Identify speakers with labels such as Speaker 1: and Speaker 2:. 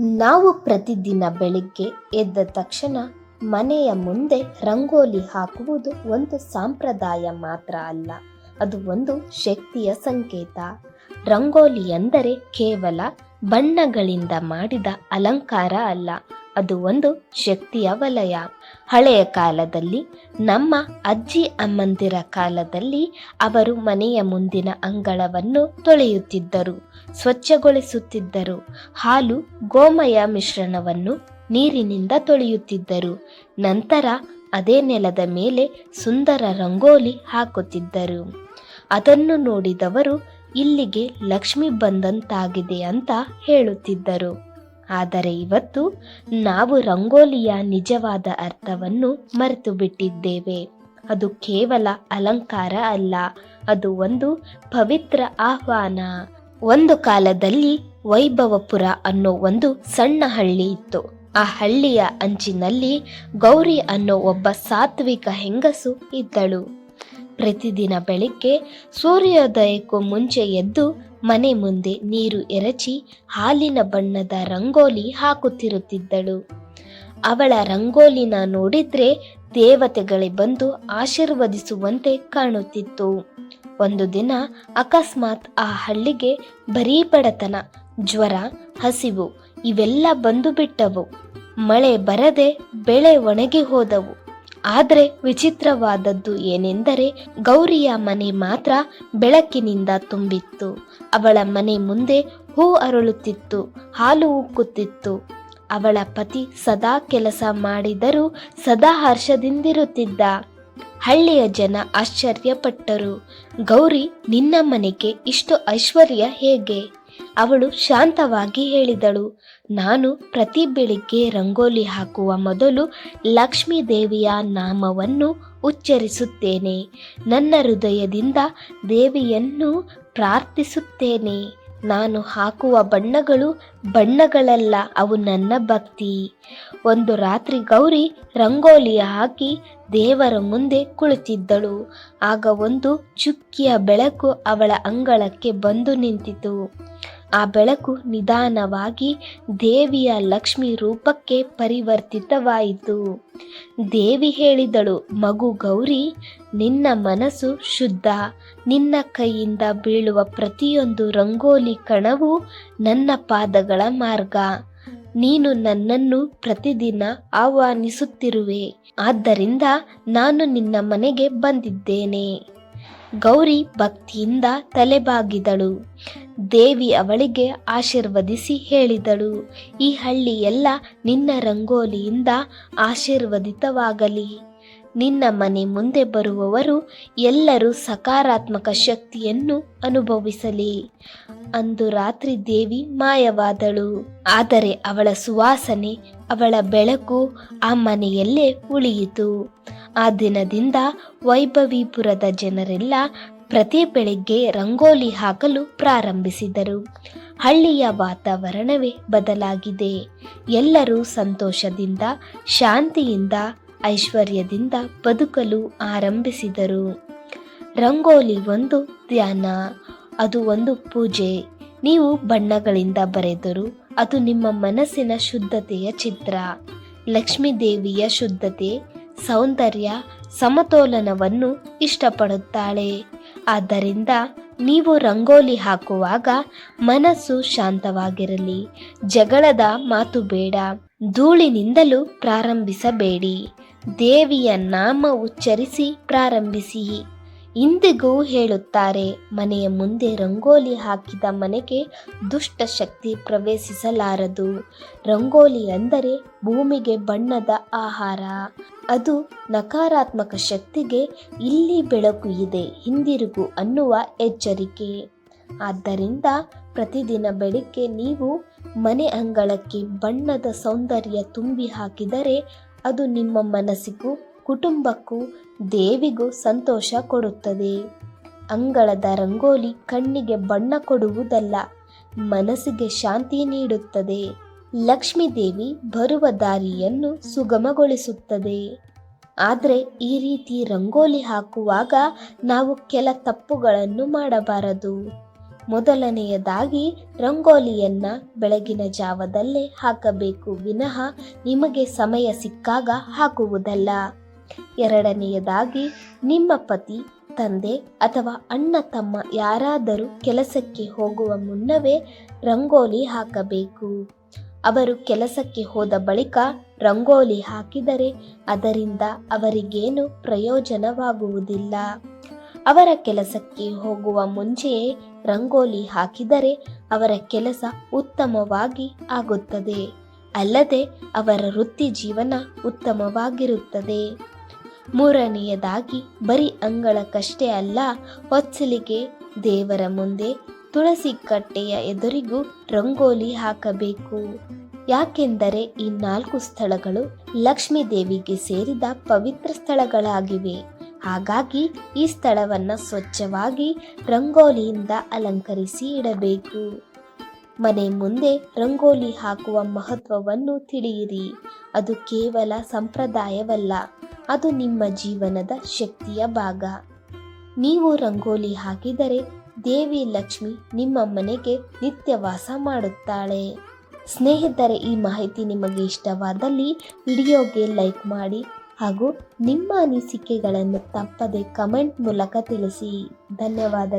Speaker 1: ನಾವು ಪ್ರತಿದಿನ ಬೆಳಿಗ್ಗೆ ಎದ್ದ ತಕ್ಷಣ ಮನೆಯ ಮುಂದೆ ರಂಗೋಲಿ ಹಾಕುವುದು ಒಂದು ಸಂಪ್ರದಾಯ ಮಾತ್ರ ಅಲ್ಲ. ಅದು ಒಂದು ಶಕ್ತಿಯ ಸಂಕೇತ. ರಂಗೋಲಿ ಎಂದರೆ ಕೇವಲ ಬಣ್ಣಗಳಿಂದ ಮಾಡಿದ ಅಲಂಕಾರ ಅಲ್ಲ. ಅದು ಒಂದು ಶಕ್ತಿಯ ವಲಯ. ಹಳೆಯ ಕಾಲದಲ್ಲಿ, ನಮ್ಮ ಅಜ್ಜಿ ಅಮ್ಮಂದಿರ ಕಾಲದಲ್ಲಿ ಅವರು ಮನೆಯ ಮುಂದಿನ ಅಂಗಳವನ್ನು ತೊಳೆಯುತ್ತಿದ್ದರು, ಸ್ವಚ್ಛಗೊಳಿಸುತ್ತಿದ್ದರು. ಹಾಲು ಗೋಮಯ ಮಿಶ್ರಣವನ್ನು ನೀರಿನಿಂದ ತೊಳೆಯುತ್ತಿದ್ದರು. ನಂತರ ಅದೇ ನೆಲದ ಮೇಲೆ ಸುಂದರ ರಂಗೋಲಿ ಹಾಕುತ್ತಿದ್ದರು. ಅದನ್ನು ನೋಡಿದವರು, ಇಲ್ಲಿಗೆ ಲಕ್ಷ್ಮಿ ಬಂದಂತಾಗಿದೆ ಅಂತ ಹೇಳುತ್ತಿದ್ದರು. ಆದರೆ ಇವತ್ತು ನಾವು ರಂಗೋಲಿಯ ನಿಜವಾದ ಅರ್ಥವನ್ನು ಮರೆತು ಬಿಟ್ಟಿದ್ದೇವೆ ಅದು ಕೇವಲ ಅಲಂಕಾರ ಅಲ್ಲ, ಅದು ಒಂದು ಪವಿತ್ರ ಆಹ್ವಾನ. ಒಂದು ಕಾಲದಲ್ಲಿ ವೈಭವಪುರ ಅನ್ನೋ ಒಂದು ಸಣ್ಣ ಹಳ್ಳಿ ಇತ್ತು. ಆ ಹಳ್ಳಿಯ ಅಂಚಿನಲ್ಲಿ ಗೌರಿ ಅನ್ನೋ ಒಬ್ಬ ಸಾತ್ವಿಕ ಹೆಂಗಸು ಇದ್ದಳು. ಪ್ರತಿದಿನ ಬೆಳಿಗ್ಗೆ ಸೂರ್ಯೋದಯಕ್ಕೂ ಮುಂಚೆ ಎದ್ದು ಮನೆ ಮುಂದೆ ನೀರು ಎರಚಿ ಹಾಲಿನ ಬಣ್ಣದ ರಂಗೋಲಿ ಹಾಕುತ್ತಿರುತ್ತಿದ್ದಳು. ಅವಳ ರಂಗೋಲಿನ ನೋಡಿದ್ರೆ ದೇವತೆಗಳೇ ಬಂದು ಆಶೀರ್ವದಿಸುವಂತೆ ಕಾಣುತ್ತಿತ್ತು. ಒಂದು ದಿನ ಅಕಸ್ಮಾತ್ ಆ ಹಳ್ಳಿಗೆ ಬರೀ ಬಡತನ, ಜ್ವರ, ಹಸಿವು ಇವೆಲ್ಲ ಬಂದು ಬಿಟ್ಟವು ಮಳೆ ಬರದೆ ಬೆಳೆ ಒಣಗಿ ಹೋದವು. ಆದರೆ ವಿಚಿತ್ರವಾದದ್ದು ಏನೆಂದರೆ ಗೌರಿಯ ಮನೆ ಮಾತ್ರ ಬೆಳಕಿನಿಂದ ತುಂಬಿತ್ತು. ಅವಳ ಮನೆ ಮುಂದೆ ಹೂ ಅರಳುತ್ತಿತ್ತು, ಹಾಲು ಉಕ್ಕುತ್ತಿತ್ತು. ಅವಳ ಪತಿ ಸದಾ ಕೆಲಸ ಮಾಡಿದರೂ ಸದಾ ಹರ್ಷದಿಂದಿರುತ್ತಿದ್ದ. ಹಳ್ಳಿಯ ಜನ ಆಶ್ಚರ್ಯಪಟ್ಟರು. ಗೌರಿ, ನಿನ್ನ ಮನೆಗೆ ಇಷ್ಟು ಐಶ್ವರ್ಯ ಹೇಗೆ? ಅವಳು ಶಾಂತವಾಗಿ ಹೇಳಿದಳು. ನಾನು ಪ್ರತಿ ಬೆಳಿಗ್ಗೆ ರಂಗೋಲಿ ಹಾಕುವ ಮೊದಲು ಲಕ್ಷ್ಮೀ ದೇವಿಯ ನಾಮವನ್ನು ಉಚ್ಚರಿಸುತ್ತೇನೆ. ನನ್ನ ಹೃದಯದಿಂದ ದೇವಿಯನ್ನು ಪ್ರಾರ್ಥಿಸುತ್ತೇನೆ. ನಾನು ಹಾಕುವ ಬಣ್ಣಗಳು ಬಣ್ಣಗಳಲ್ಲ, ಅವು ನನ್ನ ಭಕ್ತಿ. ಒಂದು ರಾತ್ರಿ ಗೌರಿ ರಂಗೋಲಿಯ ಹಾಕಿ ದೇವರ ಮುಂದೆ ಕುಳಿತಿದ್ದಳು. ಆಗ ಒಂದು ಚುಕ್ಕಿಯ ಬೆಳಕು ಅವಳ ಅಂಗಳಕ್ಕೆ ಬಂದು ನಿಂತಿತು. ಆ ಬೆಳಕು ನಿಧಾನವಾಗಿ ದೇವಿಯ ಲಕ್ಷ್ಮಿ ರೂಪಕ್ಕೆ ಪರಿವರ್ತಿತವಾಯಿತು. ದೇವಿ ಹೇಳಿದಳು, ಮಗು ಗೌರಿ, ನಿನ್ನ ಮನಸ್ಸು ಶುದ್ಧ. ನಿನ್ನ ಕೈಯಿಂದ ಬೀಳುವ ಪ್ರತಿಯೊಂದು ರಂಗೋಲಿ ಕಣವು ನನ್ನ ಪಾದಗಳ ಮಾರ್ಗ. ನೀನು ನನ್ನನ್ನು ಪ್ರತಿದಿನ ಆಹ್ವಾನಿಸುತ್ತಿರುವೆ. ಆದ್ದರಿಂದ ನಾನು ನಿನ್ನ ಮನೆಗೆ ಬಂದಿದ್ದೇನೆ ಗೌರಿ ಭಕ್ತಿಯಿಂದ ತಲೆಬಾಗಿದಳು. ದೇವಿ ಅವಳಿಗೆ ಆಶೀರ್ವದಿಸಿ ಹೇಳಿದಳು. ಈ ಹಳ್ಳಿ ಎಲ್ಲ ನಿನ್ನ ರಂಗೋಲಿಯಿಂದ ಆಶೀರ್ವದಿತವಾಗಲಿ. ನಿನ್ನ ಮನೆ ಮುಂದೆ ಬರುವವರು ಎಲ್ಲರೂ ಸಕಾರಾತ್ಮಕ ಶಕ್ತಿಯನ್ನು ಅನುಭವಿಸಲಿ. ಅಂದು ರಾತ್ರಿ ದೇವಿ ಮಾಯವಾದಳು. ಆದರೆ ಅವಳ ಸುವಾಸನೆ, ಅವಳ ಬೆಳಕು ಆ ಮನೆಯಲ್ಲೇ ಉಳಿಯಿತು. ಆ ದಿನದಿಂದ ವೈಭವೀಪುರದ ಜನರೆಲ್ಲ ಪ್ರತಿ ಬೆಳಿಗ್ಗೆ ರಂಗೋಲಿ ಹಾಕಲು ಪ್ರಾರಂಭಿಸಿದರು. ಹಳ್ಳಿಯ ವಾತಾವರಣವೇ ಬದಲಾಗಿದೆ. ಎಲ್ಲರೂ ಸಂತೋಷದಿಂದ, ಶಾಂತಿಯಿಂದ, ಐಶ್ವರ್ಯದಿಂದ ಬದುಕಲು ಆರಂಭಿಸಿದರು. ರಂಗೋಲಿ ಒಂದು ಧ್ಯಾನ, ಅದು ಒಂದು ಪೂಜೆ. ನೀವು ಬಣ್ಣಗಳಿಂದ ಬರೆದರು ಅದು ನಿಮ್ಮ ಮನಸ್ಸಿನ ಶುದ್ಧತೆಯ ಚಿತ್ರ. ಲಕ್ಷ್ಮೀದೇವಿಯ ಶುದ್ಧತೆ, ಸೌಂದರ್ಯ, ಸಮತೋಲನವನ್ನು ಇಷ್ಟಪಡುತ್ತಾಳೆ. ಆದ್ದರಿಂದ ನೀವು ರಂಗೋಲಿ ಹಾಕುವಾಗ ಮನಸ್ಸು ಶಾಂತವಾಗಿರಲಿ. ಜಗಳದ ಮಾತು ಬೇಡ. ಧೂಳಿನಿಂದಲೂ ಪ್ರಾರಂಭಿಸಬೇಡಿ. ದೇವಿಯ ನಾಮ ಉಚ್ಚರಿಸಿ ಪ್ರಾರಂಭಿಸಿ ಇಂದಿಗೂ ಹೇಳುತ್ತಾರೆ, ಮನೆಯ ಮುಂದೆ ರಂಗೋಲಿ ಹಾಕಿದ ಮನೆಗೆ ದುಷ್ಟ ಶಕ್ತಿ ಪ್ರವೇಶಿಸಲಾರದು. ರಂಗೋಲಿ ಅಂದರೆ ಭೂಮಿಗೆ ಬಣ್ಣದ ಆಹಾರ. ಅದು ನಕಾರಾತ್ಮಕ ಶಕ್ತಿಗೆ ಇಲ್ಲಿ ಬೆಳಕು ಇದೆ, ಹಿಂದಿರುಗು ಅನ್ನುವ ಎಚ್ಚರಿಕೆ. ಆದ್ದರಿಂದ ಪ್ರತಿದಿನ ಬೆಳಿಗ್ಗೆ ನೀವು ಮನೆ ಅಂಗಳಕ್ಕೆ ಬಣ್ಣದ ಸೌಂದರ್ಯ ತುಂಬಿ ಹಾಕಿದರೆ ಅದು ನಿಮ್ಮ ಮನಸ್ಸಿಗೂ ಕುಟುಂಬಕ್ಕೂ ದೇವಿಗೂ ಸಂತೋಷ ಕೊಡುತ್ತದೆ. ಅಂಗಳದ ರಂಗೋಲಿ ಕಣ್ಣಿಗೆ ಬಣ್ಣ ಕೊಡುವುದಲ್ಲ, ಮನಸ್ಸಿಗೆ ಶಾಂತಿ ನೀಡುತ್ತದೆ. ಲಕ್ಷ್ಮೀ ದೇವಿ ಬರುವ ದಾರಿಯನ್ನು ಸುಗಮಗೊಳಿಸುತ್ತದೆ. ಆದರೆ ಈ ರೀತಿ ರಂಗೋಲಿ ಹಾಕುವಾಗ ನಾವು ಕೆಲ ತಪ್ಪುಗಳನ್ನು ಮಾಡಬಾರದು. ಮೊದಲನೆಯದಾಗಿ ರಂಗೋಲಿಯನ್ನ ಬೆಳಗಿನ ಜಾವದಲ್ಲೇ ಹಾಕಬೇಕು. ವಿನಃ ನಿಮಗೆ ಸಮಯ ಸಿಕ್ಕಾಗ ಹಾಕುವುದಲ್ಲ. ಎರಡನೆಯದಾಗಿ, ನಿಮ್ಮ ಪತಿ, ತಂದೆ ಅಥವಾ ಅಣ್ಣ ತಮ್ಮ ಯಾರಾದರೂ ಕೆಲಸಕ್ಕೆ ಹೋಗುವ ಮುನ್ನವೇ ರಂಗೋಲಿ ಹಾಕಬೇಕು. ಅವರು ಕೆಲಸಕ್ಕೆ ಹೋದ ಬಳಿಕ ರಂಗೋಲಿ ಹಾಕಿದರೆ ಅದರಿಂದ ಅವರಿಗೇನು ಪ್ರಯೋಜನವಾಗುವುದಿಲ್ಲ. ಅವರ ಕೆಲಸಕ್ಕೆ ಹೋಗುವ ಮುಂಚೆಯೇ ರಂಗೋಲಿ ಹಾಕಿದರೆ ಅವರ ಕೆಲಸ ಉತ್ತಮವಾಗಿ ಆಗುತ್ತದೆ. ಅಲ್ಲದೆ ಅವರ ವೃತ್ತಿ ಜೀವನ ಉತ್ತಮವಾಗಿರುತ್ತದೆ. ಮೂರನೆಯದಾಗಿ, ಬರೀ ಅಂಗಳಕ್ಕಷ್ಟೇ ಅಲ್ಲ, ಹೊಚ್ಚಲಿಗೆ ದೇವರ ಮುಂದೆ ತುಳಸಿ ಕಟ್ಟೆಯ ಎದುರಿಗೂ ರಂಗೋಲಿ ಹಾಕಬೇಕು. ಯಾಕೆಂದರೆ ಈ ನಾಲ್ಕು ಸ್ಥಳಗಳು ಲಕ್ಷ್ಮೀ ದೇವಿಗೆ ಸೇರಿದ ಪವಿತ್ರ ಸ್ಥಳಗಳಾಗಿವೆ. ಹಾಗಾಗಿ ಈ ಸ್ಥಳವನ್ನು ಸ್ವಚ್ಛವಾಗಿ ರಂಗೋಲಿಯಿಂದ ಅಲಂಕರಿಸಿ ಇಡಬೇಕು. ಮನೆ ಮುಂದೆ ರಂಗೋಲಿ ಹಾಕುವ ಮಹತ್ವವನ್ನು ತಿಳಿಯಿರಿ. ಅದು ಕೇವಲ ಸಂಪ್ರದಾಯವಲ್ಲ. ಅದು ನಿಮ್ಮ ಜೀವನದ ಶಕ್ತಿಯ ಭಾಗ. ನೀವು ರಂಗೋಲಿ ಹಾಕಿದರೆ ದೇವಿ ಲಕ್ಷ್ಮಿ ನಿಮ್ಮ ಮನೆಗೆ ನಿತ್ಯ ವಾಸ ಮಾಡುತ್ತಾಳೆ. ಸ್ನೇಹಿತರೆ, ಈ ಮಾಹಿತಿ ನಿಮಗೆ ಇಷ್ಟವಾದಲ್ಲಿ ವಿಡಿಯೋಗೆ ಲೈಕ್ ಮಾಡಿ ಹಾಗೂ ನಿಮ್ಮ ಅನಿಸಿಕೆಗಳನ್ನು ತಪ್ಪದೆ ಕಮೆಂಟ್ ಮೂಲಕ ತಿಳಿಸಿ. ಧನ್ಯವಾದ.